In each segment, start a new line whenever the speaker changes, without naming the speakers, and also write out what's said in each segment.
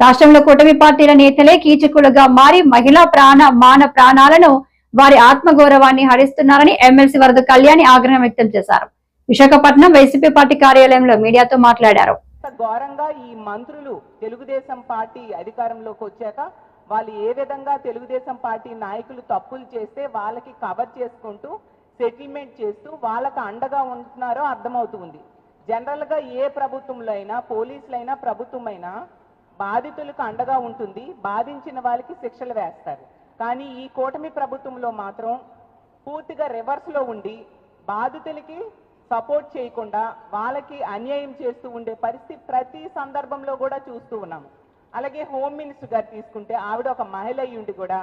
రాష్ట్రంలో కూటమి పార్టీల నేతలే కీచకులుగా మారి మహిళా ప్రాణ మాన ప్రాణాలను వారి ఆత్మగౌరవాన్ని హరిస్తున్నారని ఎమ్మెల్సీ వరద కళ్యాణి ఆగ్రహం వ్యక్తం చేశారు. విశాఖపట్నం వైసీపీ పార్టీ కార్యాలయంలో మీడియాతో మాట్లాడారు.
ఘోరంగా ఈ మంత్రులు తెలుగుదేశం పార్టీ అధికారంలోకి వచ్చాక వాళ్ళు ఏ విధంగా తెలుగుదేశం పార్టీ నాయకులు తప్పులు చేస్తే వాళ్ళకి కవర్ చేసుకుంటూ సెటిల్మెంట్ చేస్తూ వాళ్ళకు అండగా ఉంటున్నారో అర్థమవుతుంది జనరల్గా ఏ ప్రభుత్వంలో అయినా పోలీసులైనా ప్రభుత్వమైనా బాధితులకు అండగా ఉంటుంది బాధించిన వాళ్ళకి శిక్షలు వేస్తారు. కానీ ఈ కూటమి ప్రభుత్వంలో మాత్రం పూర్తిగా రివర్స్లో ఉండి బాధితులకి సపోర్ట్ చేయకుండా వాళ్ళకి అన్యాయం చేస్తూ ఉండే పరిస్థితి ప్రతి సందర్భంలో కూడా చూస్తూ ఉన్నాము. అలాగే హోమ్ మినిస్టర్ గారు తీసుకుంటే ఆవిడ ఒక మహిళ అయి ఉండి కూడా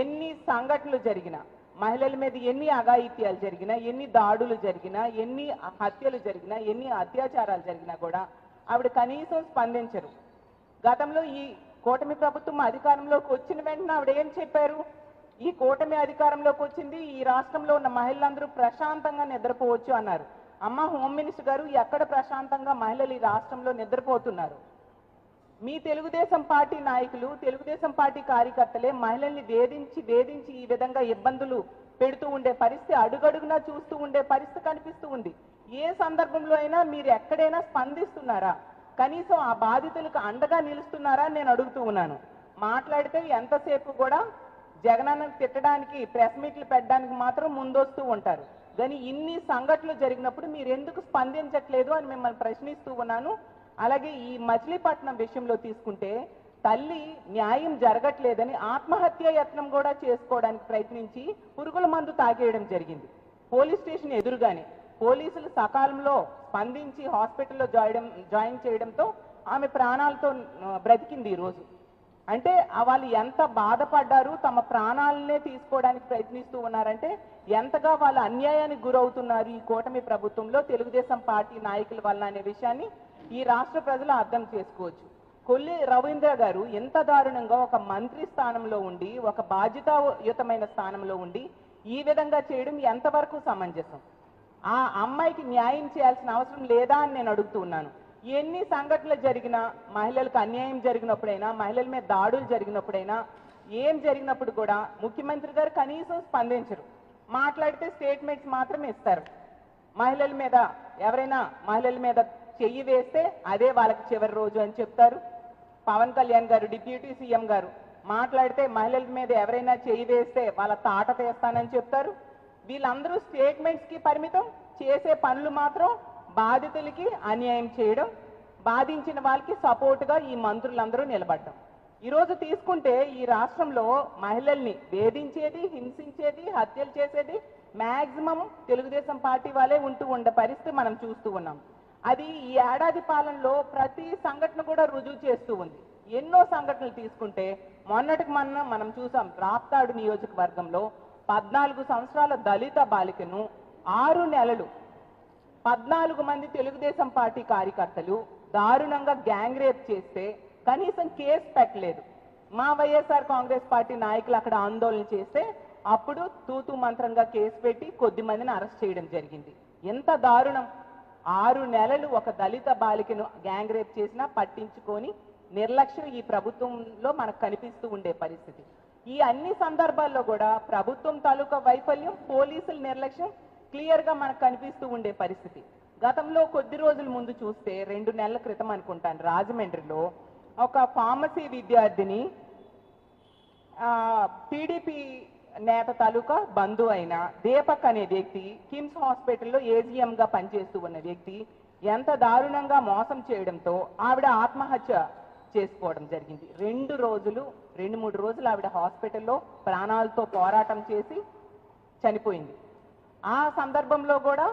ఎన్ని సంఘటనలు జరిగినా మహిళల మీద ఎన్ని అఘాయిత్యాలు జరిగినా ఎన్ని దాడులు జరిగినా ఎన్ని హత్యలు జరిగినా ఎన్ని అత్యాచారాలు జరిగినా కూడా ఆవిడ కనీసం స్పందించరు. గతంలో ఈ కూటమి ప్రభుత్వం అధికారంలోకి వచ్చిన వెంటనే ఆవిడ ఏం చెప్పారు? ఈ కూటమి అధికారంలోకి వచ్చింది ఈ రాష్ట్రంలో ఉన్న మహిళలందరూ ప్రశాంతంగా నిద్రపోవచ్చు అన్నారు. అమ్మ హోమ్ మినిస్టర్ గారు ఎక్కడ ప్రశాంతంగా మహిళలు ఈ రాష్ట్రంలో నిద్రపోతున్నారు? మీ తెలుగుదేశం పార్టీ నాయకులు తెలుగుదేశం పార్టీ కార్యకర్తలే మహిళల్ని వేధించి వేధించి ఈ విధంగా ఇబ్బందులు పెడుతూ ఉండే పరిస్థితి అడుగడుగునా చూస్తూ ఉండే పరిస్థితి కనిపిస్తూ ఉంది. ఏ సందర్భంలో అయినా మీరు ఎక్కడైనా స్పందిస్తున్నారా? కనీసం ఆ బాధితులకు అండగా నిలుస్తున్నారా అని నేను అడుగుతూ ఉన్నాను. మాట్లాడితే ఎంతసేపు కూడా జగనన్న తిట్టడానికి ప్రెస్ మీట్లు పెట్టడానికి మాత్రం ముందొస్తూ ఉంటారు. కానీ ఇన్ని సంఘటనలు జరిగినప్పుడు మీరు ఎందుకు స్పందించట్లేదు అని మిమ్మల్ని ప్రశ్నిస్తూ ఉన్నాను. అలాగే ఈ మచిలీపట్నం విషయంలో తీసుకుంటే తల్లి న్యాయం జరగట్లేదని ఆత్మహత్య యత్నం కూడా చేసుకోవడానికి ప్రయత్నించి పురుగుల మందు తాగేయడం జరిగింది. పోలీస్ స్టేషన్ ఎదురుగానే పోలీసులు సకాలంలో స్పందించి హాస్పిటల్లో జాయిన్ జాయిన్ చేయడంతో ఆమె ప్రాణాలతో బ్రతికింది ఈరోజు అంటే వాళ్ళు ఎంత బాధపడ్డారు తమ ప్రాణాలనే తీసుకోవడానికి ప్రయత్నిస్తూ ఉన్నారంటే ఎంతగా వాళ్ళు అన్యాయానికి గురవుతున్నారు ఈ కూటమి ప్రభుత్వంలో తెలుగుదేశం పార్టీ నాయకుల వల్ల అనే విషయాన్ని ఈ రాష్ట్ర ప్రజలు అర్థం చేసుకోవచ్చు. కొల్లి రవీంద్ర గారు ఎంత దారుణంగా ఒక మంత్రి స్థానంలో ఉండి ఒక బాధ్యతాయుతమైన స్థానంలో ఉండి ఈ విధంగా చేయడం ఎంతవరకు సమంజసం? ఆ అమ్మాయికి న్యాయం చేయాల్సిన అవసరం లేదా అని నేను అడుగుతూ ఉన్నాను. ఎన్ని సంఘటనలు జరిగినా మహిళలకు అన్యాయం జరిగినప్పుడైనా మహిళల మీద దాడులు జరిగినప్పుడైనా ఏం జరిగినప్పుడు కూడా ముఖ్యమంత్రి గారు కనీసం స్పందించరు. మాట్లాడితే స్టేట్మెంట్స్ మాత్రమే ఇస్తారు. మహిళల మీద ఎవరైనా మహిళల మీద చెయ్యి వేస్తే అదే వాళ్ళకి చివరి రోజు అని చెప్తారు. పవన్ కళ్యాణ్ గారు డిప్యూటీ సీఎం గారు మాట్లాడితే మహిళల మీద ఎవరైనా చెయ్యి వేస్తే వాళ్ళ తాట తీస్తానని చెప్తారు. వీళ్ళందరూ స్టేట్మెంట్స్కి పరిమితం చేసే పనులు మాత్రం బాధితులకి అన్యాయం చేయడం బాధించిన వాళ్ళకి సపోర్టుగా ఈ మంత్రులందరూ నిలబడ్డం. ఈరోజు తీసుకుంటే ఈ రాష్ట్రంలో మహిళల్ని వేధించేది హింసించేది హత్యలు చేసేది మాక్సిమం తెలుగుదేశం పార్టీ వాళ్ళే ఉంటూ ఉండే పరిస్థితి మనం చూస్తూ ఉన్నాం. అది ఈ ఏడాది పాలనలో ప్రతి సంఘటన కూడా రుజువు చేస్తూ ఉంది. ఎన్నో సంఘటనలు తీసుకుంటే మొన్నటికి మొన్న మనం చూసాం రాప్తాడు నియోజకవర్గంలో పద్నాలుగు సంవత్సరాల దళిత బాలికను ఆరు నెలలు పద్నాలుగు మంది తెలుగుదేశం పార్టీ కార్యకర్తలు దారుణంగా గ్యాంగ్ రేప్ చేస్తే కనీసం కేసు పెట్టలేదు. మా వైఎస్ఆర్ కాంగ్రెస్ పార్టీ నాయకులు అక్కడ ఆందోళన చేస్తే అప్పుడు తూతు మంత్రంగా కేసు పెట్టి కొద్ది మందిని అరెస్ట్ చేయడం జరిగింది. ఎంత దారుణం! ఆరు నెలలు ఒక దళిత బాలికను గ్యాంగ్ రేప్ చేసినా పట్టించుకొని నిర్లక్ష్యం ఈ ప్రభుత్వంలో మనకు కనిపిస్తూ ఉండే పరిస్థితి. ఈ అన్ని సందర్భాల్లో కూడా ప్రభుత్వం తాలూకా వైఫల్యం పోలీసుల నిర్లక్ష్యం క్లియర్గా మనకు కనిపిస్తూ ఉండే పరిస్థితి. గతంలో కొద్ది రోజుల ముందు చూస్తే రెండు నెలల క్రితం అనుకుంటాను రాజమండ్రిలో ఒక ఫార్మసీ విద్యార్థిని టీడీపీ నేత తాలూకా బంధు అయిన దీపక్ అనే వ్యక్తి కిమ్స్ హాస్పిటల్లో ఏజీఎంగా పనిచేస్తూ ఉన్న వ్యక్తి ఎంత దారుణంగా మోసం చేయడంతో ఆవిడ ఆత్మహత్య చేసుకోవడం జరిగింది. రెండు రోజులు రెండు మూడు రోజులు ఆవిడ హాస్పిటల్లో ప్రాణాలతో పోరాటం చేసి చనిపోయింది. ఆ సందర్భంలో కూడా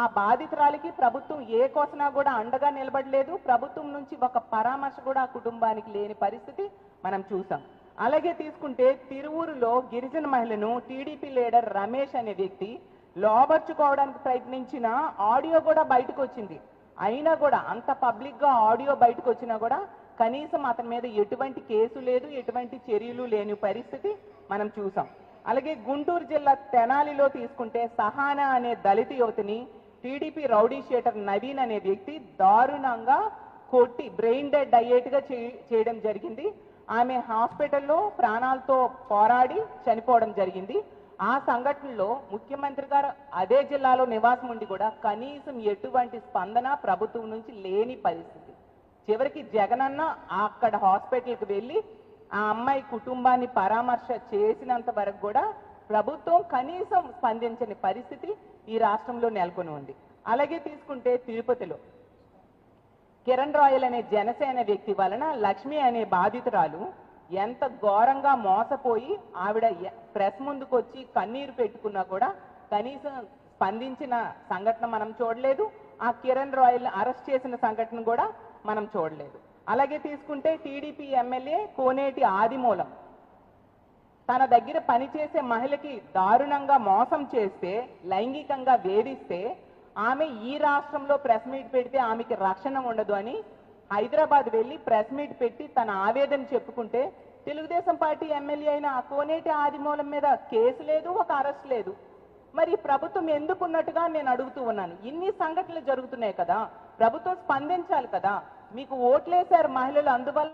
ఆ బాధితురాలికి ప్రభుత్వం ఏ కోసనా కూడా అండగా నిలబడలేదు. ప్రభుత్వం నుంచి ఒక పరామర్శ కూడా ఆ కుటుంబానికి లేని పరిస్థితి మనం చూసాం. అలాగే తీసుకుంటే తిరువూరులో గిరిజన మహిళను టీడీపీ లీడర్ రమేష్ అనే వ్యక్తి లోబర్చుకోవడానికి ప్రయత్నించిన ఆడియో కూడా బయటకు వచ్చింది. అయినా కూడా అంత పబ్లిక్గా ఆడియో బయటకు వచ్చినా కూడా కనీసం అతని మీద ఎటువంటి కేసు లేదు ఎటువంటి చర్యలు లేని పరిస్థితి మనం చూసాం. అలాగే గుంటూరు జిల్లా తెనాలిలో తీసుకుంటే సహానా అనే దళిత యువతిని టీడీపీ రౌడీ షీటర్ నవీన్ అనే వ్యక్తి దారుణంగా కొట్టి బ్రెయిన్ డెడ్ అయ్యేట్టుగా చేయడం జరిగింది. ఆమె హాస్పిటల్లో ప్రాణాలతో పోరాడి చనిపోవడం జరిగింది. ఆ సంఘటనలో ముఖ్యమంత్రి గారు అదే జిల్లాలో నివాసం ఉండి కూడా కనీసం ఎటువంటి స్పందన ప్రభుత్వం నుంచి లేని పరిస్థితి. చివరికి జగనన్న అక్కడ హాస్పిటల్కి వెళ్ళి ఆ అమ్మాయి కుటుంబాన్ని పరామర్శ చేసినంత వరకు కూడా ప్రభుత్వం కనీసం స్పందించని పరిస్థితి ఈ రాష్ట్రంలో నెలకొని ఉంది. అలాగే తీసుకుంటే తిరుపతిలో కిరణ్ రాయల్ అనే జనసేన వ్యక్తి వలన లక్ష్మి అనే బాధితురాలు ఎంత ఘోరంగా మోసపోయి ఆవిడ ప్రెస్ ముందుకు వచ్చి కన్నీరు పెట్టుకున్నా కూడా కనీసం స్పందించిన సంఘటన మనం చూడలేదు. ఆ కిరణ్ రాయల్ అరెస్ట్ చేసిన సంఘటన కూడా మనం చూడలేదు. అలాగే తీసుకుంటే టీడీపీ ఎమ్మెల్యే కోనేటి ఆదిమూలం. తన దగ్గర పనిచేసే మహిళకి దారుణంగా మోసం చేస్తే లైంగికంగా వేధిస్తే ఆమె ఈ రాష్ట్రంలో ప్రెస్ మీట్ పెడితే ఆమెకి రక్షణ ఉండదు అని హైదరాబాద్ వెళ్ళి ప్రెస్ మీట్ పెట్టి తన ఆవేదన చెప్పుకుంటే తెలుగుదేశం పార్టీ ఎమ్మెల్యే అయిన కోనేటి ఆదిమూలం మీద కేసు లేదు ఒక అరెస్ట్ లేదు. మరి ప్రభుత్వం ఎందుకున్నట్టుగా నేను అడుగుతూ ఉన్నాను. ఇన్ని సంఘటనలు జరుగుతున్నాయి కదా ప్రభుత్వం స్పందించాలి కదా. మీకు ఓట్లేశారు మహిళలు అందువల్ల